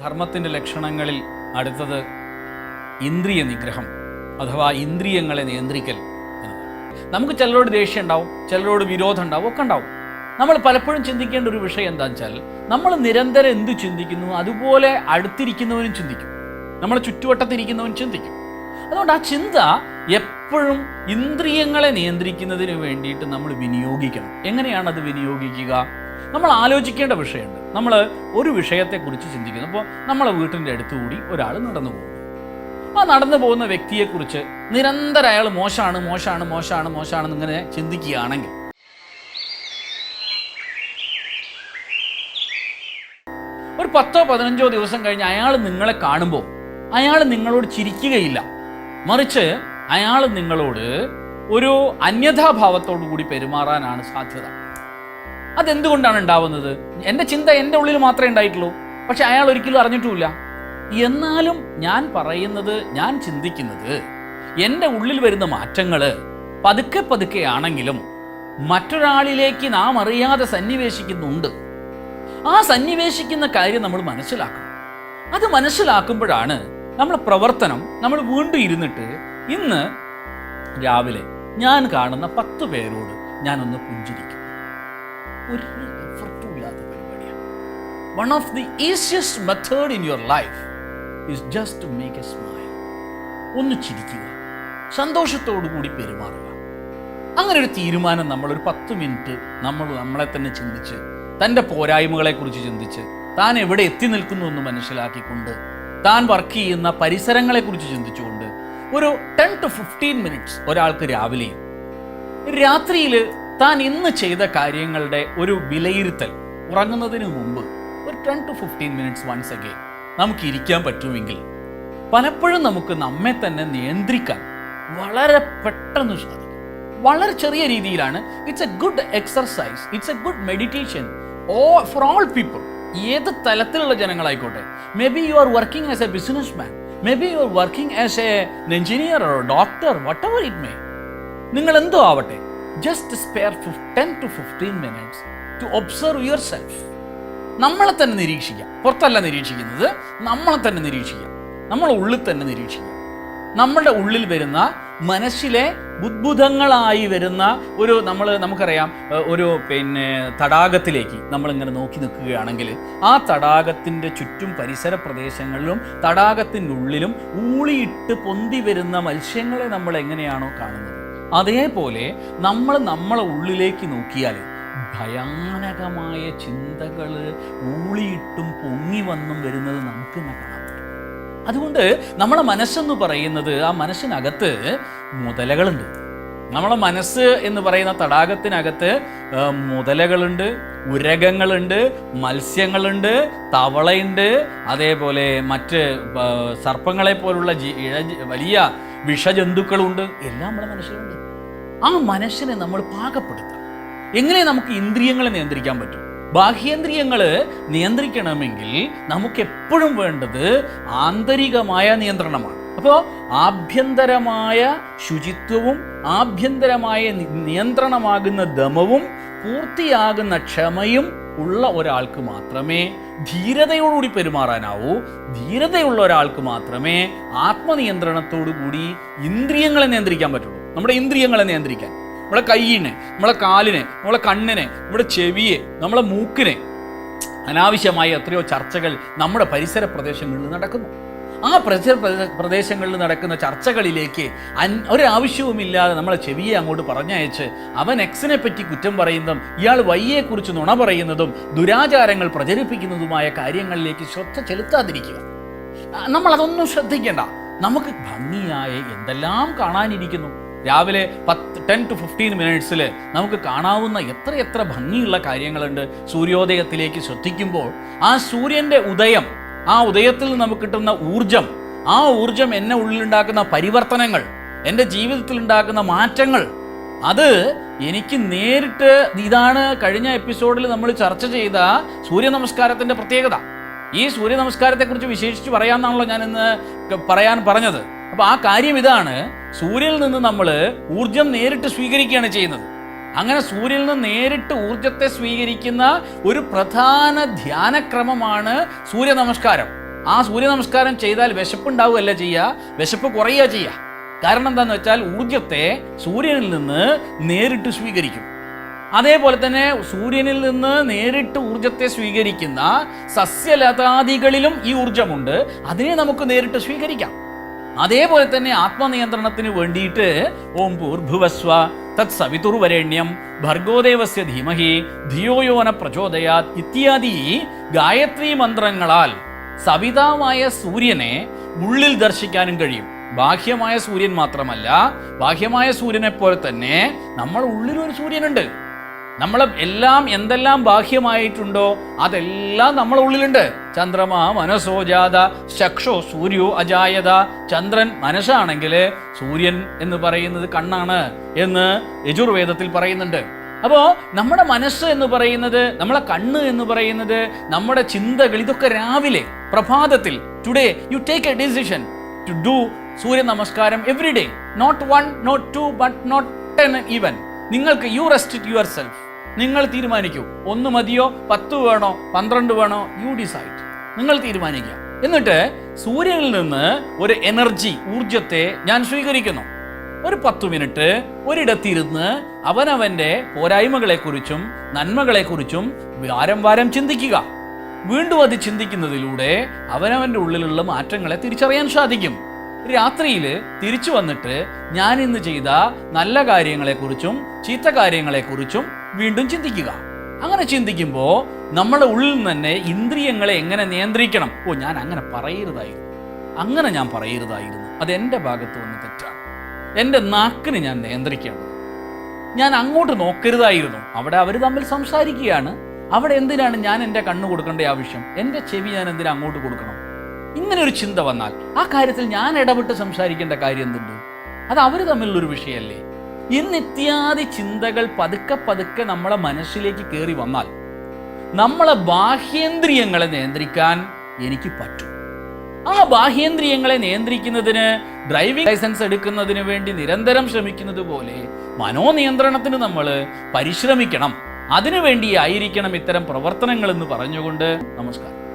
ധർമ്മത്തിന്റെ ലക്ഷണങ്ങളിൽ അടുത്തത് ഇന്ദ്രിയ നിഗ്രഹം അഥവാ ഇന്ദ്രിയങ്ങളെ നിയന്ത്രിക്കൽ എന്നതാണ്. നമുക്ക് ചിലരോട് ദേഷ്യം ഉണ്ടാവും ചിലരോട് വിരോധം ഉണ്ടാവും ഒക്കെ ഉണ്ടാവും. നമ്മൾ പലപ്പോഴും ചിന്തിക്കേണ്ട ഒരു വിഷയം എന്താണെന്ന് വെച്ചാൽ നമ്മൾ നിരന്തരം എന്ത് ചിന്തിക്കുന്നു? അതുപോലെ അടുത്തിരിക്കുന്നവനും ചിന്തിക്കും. നമ്മളെ ചുറ്റുവട്ടത്തിരിക്കുന്നവൻ ചിന്തിക്കും. അതുകൊണ്ട് ആ ചിന്ത എപ്പോഴും ഇന്ദ്രിയങ്ങളെ നിയന്ത്രിക്കുന്നതിന് വേണ്ടിയിട്ട് നമ്മൾ വിനിയോഗിക്കണം. എങ്ങനെയാണ് അത് വിനിയോഗിക്കുക? നമ്മൾ ആലോചിക്കേണ്ട വിഷയമുണ്ട്. നമ്മൾ ഒരു വിഷയത്തെക്കുറിച്ച് ചിന്തിക്കുന്നു. അപ്പോൾ നമ്മളെ വീട്ടിന്റെ അടുത്തുകൂടി ഒരാൾ നടന്നു പോകുന്നു. ആ നടന്നു പോകുന്ന വ്യക്തിയെക്കുറിച്ച് നിരന്തരം അയാൾ മോശമാണ് മോശമാണ് മോശമാണ് മോശമാണെന്ന് ഇങ്ങനെ ചിന്തിക്കുകയാണെങ്കിൽ ഒരു പത്തോ പതിനഞ്ചോ ദിവസം കഴിഞ്ഞ് അയാൾ നിങ്ങളെ കാണുമ്പോൾ അയാൾ നിങ്ങളോട് ചിരിക്കുകയില്ല. മറിച്ച് അയാൾ നിങ്ങളോട് ഒരു അന്യഥാഭാവത്തോടു കൂടി പെരുമാറാനാണ് സാധ്യത. അതെന്തുകൊണ്ടാണ് ഉണ്ടാവുന്നത്? എന്റെ ചിന്ത എന്റെ ഉള്ളിൽ മാത്രമേ ഉണ്ടായിട്ടുള്ളൂ. പക്ഷെ അയാൾ ഒരിക്കലും അറിഞ്ഞിട്ടുമില്ല. എന്നാലും ഞാൻ പറയുന്നത് ഞാൻ ചിന്തിക്കുന്നത് എന്റെ ഉള്ളിൽ വരുന്ന മാറ്റങ്ങൾ പതുക്കെ പതുക്കെ ആണെങ്കിലും മറ്റൊരാളിലേക്ക് നാം അറിയാതെ സന്നിവേശിക്കുന്നുണ്ട്. ആ സന്നിവേശിക്കുന്ന കാര്യം നമ്മൾ മനസ്സിലാക്കണം. അത് മനസ്സിലാക്കുമ്പോഴാണ് നമ്മുടെ പ്രവർത്തനം നമ്മൾ വീണ്ടും ഇരുന്നിട്ട് ഇന്ന് രാവിലെ ഞാൻ കാണുന്ന പത്ത് പേരോട് ഞാനൊന്ന് പുഞ്ചിരിക്കും. ഒരു എഫർട്ടും ഇല്ലാത്ത പരിപാടിയാണ്. One of the easiest method in your life is just to make a smile ഒന്ന് ചിരിക്കുക. സന്തോഷത്തോടു കൂടി പെരുമാറുക. അങ്ങനെ ഒരു തീരുമാനം നമ്മൾ ഒരു പത്ത് മിനിറ്റ് നമ്മൾ നമ്മളെ തന്നെ ചിന്തിച്ച് തന്റെ പോരായ്മകളെക്കുറിച്ച് ചിന്തിച്ച് താൻ എവിടെ എത്തി നിൽക്കുന്നു എന്ന് മനസ്സിലാക്കിക്കൊണ്ട് താൻ വർക്ക് ചെയ്യുന്ന പരിസരങ്ങളെക്കുറിച്ച് ചിന്തിച്ചുകൊണ്ട് ഒരു ടെൻ ടു ഫിഫ്റ്റീൻ മിനിറ്റ്സ് ഒരാൾക്ക് രാവിലെയും രാത്രിയിൽ താൻ ഇന്ന് ചെയ്ത കാര്യങ്ങളുടെ ഒരു വിലയിരുത്തൽ ഉറങ്ങുന്നതിന് മുമ്പ് ഒരു ten to fifteen minutes once again നമുക്ക് ഇരിക്കാൻ പറ്റുമെങ്കിൽ പലപ്പോഴും നമുക്ക് നമ്മെ തന്നെ നിയന്ത്രിക്കാൻ വളരെ പെട്ടെന്ന് സാധിക്കും. വളരെ ചെറിയ രീതിയിലാണ് it's a good exercise it's a good meditation oh for all people ഏത് തലത്തിലുള്ള ജനങ്ങളായിക്കോട്ടെ may be you are working as a businessman may be you are working as a engineer doctor whatever it may നിങ്ങൾ എന്തോ ആവട്ടെ just spare ten to fifteen minutes to observe yourself നമ്മളെ തന്നെ നിരീക്ഷിക്കാം. പുറത്തല്ല നിരീക്ഷിക്കുന്നത്. നമ്മളെ തന്നെ നിരീക്ഷിക്കാം. നമ്മളെ ഉള്ളിൽ തന്നെ നിരീക്ഷിക്കാം. നമ്മളുടെ ഉള്ളിൽ വരുന്ന മനസ്സിലെ ബുദ്ബുധങ്ങളായി വരുന്ന ഒരു നമ്മൾ നമുക്കറിയാം ഒരു പിന്നെ തടാകത്തിലേക്ക് നമ്മളിങ്ങനെ നോക്കി നിൽക്കുകയാണെങ്കിൽ ആ തടാകത്തിന്റെ ചുറ്റും പരിസര പ്രദേശങ്ങളിലും തടാകത്തിന്റെ ഉള്ളിലും ഊളിയിട്ട് പൊന്തി വരുന്ന മത്സ്യങ്ങളെ നമ്മൾ എങ്ങനെയാണോ കാണുന്നത്? അതേപോലെ നമ്മൾ നമ്മളെ ഉള്ളിലേക്ക് നോക്കിയാൽ ഭയാനകമായ ചിന്തകൾ ഊളിയിട്ടും പൊങ്ങി വന്നും വരുന്നത് നമുക്ക് തന്നെ കാണാം അതുകൊണ്ട് നമ്മളെ മനസ്സെന്ന് പറയുന്നത് ആ മനസ്സിനകത്ത് മുതലകളുണ്ട്. നമ്മളെ മനസ്സ് എന്ന് പറയുന്ന തടാകത്തിനകത്ത് മുതലകളുണ്ട് ഉരകങ്ങളുണ്ട് മത്സ്യങ്ങളുണ്ട് തവളയുണ്ട് അതേപോലെ മറ്റ് സർപ്പങ്ങളെ പോലുള്ള വലിയ വിഷജന്തുക്കളുണ്ട്. എല്ലാം നമ്മുടെ മനസ്സിലുണ്ട്. ആ മനസ്സിനെ നമ്മൾ പാകപ്പെടുത്തണം. എങ്ങനെ നമുക്ക് ഇന്ദ്രിയങ്ങളെ നിയന്ത്രിക്കാൻ പറ്റും? ബാഹ്യേന്ദ്രിയങ്ങൾ നിയന്ത്രിക്കണമെങ്കിൽ നമുക്ക് എപ്പോഴും വേണ്ടത് ആന്തരികമായ നിയന്ത്രണമാണ്. അപ്പോൾ ആഭ്യന്തരമായ ശുചിത്വവും ആഭ്യന്തരമായ നിയന്ത്രണമാകുന്ന ദമവും പൂർത്തിയാകുന്ന ക്ഷമയും ഉള്ള ഒരാൾക്ക് മാത്രമേ ധീരതയോടുകൂടി പെരുമാറാനാവൂ. ധീരതയുള്ള ഒരാൾക്ക് മാത്രമേ ആത്മനിയന്ത്രണത്തോടു കൂടി ഇന്ദ്രിയങ്ങളെ നിയന്ത്രിക്കാൻ പറ്റുള്ളൂ. നമ്മുടെ ഇന്ദ്രിയങ്ങളെ നിയന്ത്രിക്കാൻ. നമ്മളെ കൈയിനെ നമ്മളെ കാലിനെ നമ്മളെ കണ്ണിനെ നമ്മുടെ ചെവിയെ നമ്മളെ മൂക്കിനെ. അനാവശ്യമായ എത്രയോ ചർച്ചകൾ നമ്മുടെ പരിസര പ്രദേശങ്ങളിൽ നടക്കുന്നു. ആ പരിസര പ്രദേശങ്ങളിൽ നടക്കുന്ന ചർച്ചകളിലേക്ക് അൻ ഒരാവശ്യവുമില്ലാതെ നമ്മളെ ചെവിയെ അങ്ങോട്ട് പറഞ്ഞയച്ച് അവൻ എക്സിനെ പറ്റി കുറ്റം പറയുന്നതും ഇയാൾ വൈയെക്കുറിച്ച് നുണ പറയുന്നതും ദുരാചാരങ്ങൾ പ്രചരിപ്പിക്കുന്നതുമായ കാര്യങ്ങളിലേക്ക് ശ്രദ്ധ ചെലുത്താതിരിക്കുക. നമ്മൾ അതൊന്നും ശ്രദ്ധിക്കേണ്ട. നമുക്ക് ഭംഗിയായ എന്തെല്ലാം കാണാനിരിക്കുന്നു. രാവിലെ പത്ത് ടെൻ ടു ഫിഫ്റ്റീൻ മിനിറ്റ്സിൽ നമുക്ക് കാണാവുന്ന എത്ര എത്ര ഭംഗിയുള്ള കാര്യങ്ങളുണ്ട്. സൂര്യോദയത്തിലേക്ക് ശ്രദ്ധിക്കുമ്പോൾ ആ സൂര്യന്റെ ഉദയം ആ ഉദയത്തിൽ നമുക്ക് കിട്ടുന്ന ഊർജം ആ ഊർജം എന്നെ ഉള്ളിലുണ്ടാക്കുന്ന പരിവർത്തനങ്ങൾ എന്റെ ജീവിതത്തിൽ ഉണ്ടാക്കുന്ന മാറ്റങ്ങൾ അത് എനിക്ക് നേരിട്ട് ഇതാണ് കഴിഞ്ഞ എപ്പിസോഡിൽ നമ്മൾ ചർച്ച ചെയ്ത സൂര്യ നമസ്കാരത്തിന്റെ പ്രത്യേകത. ഈ സൂര്യ നമസ്കാരത്തെക്കുറിച്ച് വിശേഷിച്ച് പറയാമെന്നാണല്ലോ ഞാൻ ഇന്ന് പറയാൻ പറഞ്ഞത്. അപ്പോൾ ആ കാര്യം ഇതാണ്. സൂര്യനിൽ നിന്ന് നമ്മൾ ഊർജം നേരിട്ട് സ്വീകരിക്കുകയാണ് ചെയ്യുന്നത്. അങ്ങനെ സൂര്യനിൽ നിന്ന് നേരിട്ട് ഊർജത്തെ സ്വീകരിക്കുന്ന ഒരു പ്രധാന ധ്യാനക്രമമാണ് സൂര്യ നമസ്കാരം ആ സൂര്യ നമസ്കാരം ചെയ്താൽ വിശപ്പുണ്ടാവുകയല്ല ചെയ്യുക വിശപ്പ് കുറയുക ചെയ്യുക. കാരണം എന്താണെന്ന് വെച്ചാൽ ഊർജത്തെ സൂര്യനിൽ നിന്ന് നേരിട്ട് സ്വീകരിക്കും. അതേപോലെ തന്നെ സൂര്യനിൽ നിന്ന് നേരിട്ട് ഊർജത്തെ സ്വീകരിക്കുന്ന സസ്യലതാദികളിലും ഈ ഊർജമുണ്ട് അതിനെ നമുക്ക് നേരിട്ട് സ്വീകരിക്കാം. അതേപോലെ തന്നെ ആത്മനിയന്ത്രണത്തിന് വേണ്ടിയിട്ട് ഓം പൂർഭുവസ്വ തത് സവിതുർവരേണ്യം ഭർഗോദേവസ്യ ധീമഹി ധിയോയോന പ്രചോദയാത് ഇത്യാദി ഗായത്രി മന്ത്രങ്ങളാൽ സവിതാവായ സൂര്യനെ ഉള്ളിൽ ദർശിക്കാനും കഴിയും. ബാഹ്യമായ സൂര്യൻ മാത്രമല്ല ബാഹ്യമായ സൂര്യനെ പോലെ തന്നെ നമ്മൾ ഉള്ളിലൊരു സൂര്യനുണ്ട്. നമ്മൾ എല്ലാം എന്തെല്ലാം ബാഹ്യമായിട്ടുണ്ടോ അതെല്ലാം നമ്മളെ ഉള്ളിലുണ്ട്. ചന്ദ്രമ ജാത ചക്ഷോ സൂര്യോ അജായത ചന്ദ്രൻ മനസ്സാണെങ്കിൽ സൂര്യൻ എന്ന് പറയുന്നത് കണ്ണാണ് എന്ന് യജുർവേദത്തിൽ പറയുന്നുണ്ട്. അപ്പോൾ നമ്മുടെ മനസ്സ് എന്ന് പറയുന്നത് നമ്മളെ കണ്ണ് എന്ന് പറയുന്നത് നമ്മുടെ ചിന്തകൾ ഇതൊക്കെ രാവിലെ പ്രഭാതത്തിൽ today you take a decision to do Surya Namaskaram every day not one not two but not ten even നിങ്ങൾക്ക് യു റെസ്റ്റ് യുവർ സെൽഫ് നിങ്ങൾ തീരുമാനിക്കൂ. ഒന്ന് മതിയോ? പത്ത് വേണോ? പന്ത്രണ്ട് വേണോ? You decide. നിങ്ങൾ തീരുമാനിക്കുക. എന്നിട്ട് സൂര്യനിൽ നിന്ന് ഒരു എനർജി ഊർജത്തെ ഞാൻ സ്വീകരിക്കുന്നു. ഒരു പത്തു മിനിറ്റ് ഒരിടത്തിരുന്ന് അവനവന്റെ പോരായ്മകളെക്കുറിച്ചും നന്മകളെക്കുറിച്ചും വാരം വാരം ചിന്തിക്കുക. വീണ്ടും അത് ചിന്തിക്കുന്നതിലൂടെ അവനവന്റെ ഉള്ളിലുള്ള മാറ്റങ്ങളെ തിരിച്ചറിയാൻ സാധിക്കും. രാത്രിയിൽ തിരിച്ചു വന്നിട്ട് ഞാൻ ഇന്ന് ചെയ്ത നല്ല കാര്യങ്ങളെക്കുറിച്ചും ചീത്ത കാര്യങ്ങളെക്കുറിച്ചും വീണ്ടും ചിന്തിക്കുക. അങ്ങനെ ചിന്തിക്കുമ്പോൾ നമ്മളെ ഉള്ളിൽ തന്നെ ഇന്ദ്രിയങ്ങളെ എങ്ങനെ നിയന്ത്രിക്കണം? ഓ ഞാൻ അങ്ങനെ പറയരുതായിരുന്നു. അങ്ങനെ ഞാൻ പറയരുതായിരുന്നു. അത് എന്റെ ഭാഗത്ത് വന്ന് തെറ്റാണ്. എന്റെ നാക്കിന് ഞാൻ നിയന്ത്രിക്കണം ഞാൻ അങ്ങോട്ട് നോക്കരുതായിരുന്നു. അവിടെ അവർ തമ്മിൽ സംസാരിക്കുകയാണ്. അവിടെ എന്തിനാണ് ഞാൻ എന്റെ കണ്ണ് കൊടുക്കേണ്ട ആവശ്യം? എന്റെ ചെവി ഞാൻ എന്തിനാ അങ്ങോട്ട് കൊടുക്കണം? ഇങ്ങനെ ഒരു ചിന്ത വന്നാൽ ആ കാര്യത്തിൽ ഞാൻ ഇടപെട്ട് സംസാരിക്കേണ്ട കാര്യം എന്തുണ്ട്? അത് അവർ തമ്മിലുള്ളൊരു വിഷയമല്ലേ? എന്നിത്യാദി ചിന്തകൾ പതുക്കെ പതുക്കെ നമ്മളെ മനസ്സിലേക്ക് കയറി വന്നാൽ നമ്മളെ ബാഹ്യേന്ദ്രിയങ്ങളെ നിയന്ത്രിക്കാൻ എനിക്ക് പറ്റും. ആ ബാഹ്യേന്ദ്രിയങ്ങളെ നിയന്ത്രിക്കുന്നതിന് ഡ്രൈവിംഗ് ലൈസൻസ് എടുക്കുന്നതിന് വേണ്ടി നിരന്തരം ശ്രമിക്കുന്നത് പോലെ മനോനിയന്ത്രണത്തിന് നമ്മൾ പരിശ്രമിക്കണം. അതിനുവേണ്ടി ആയിരിക്കണം ഇത്തരം പ്രവർത്തനങ്ങൾ എന്ന് പറഞ്ഞുകൊണ്ട് നമസ്കാരം.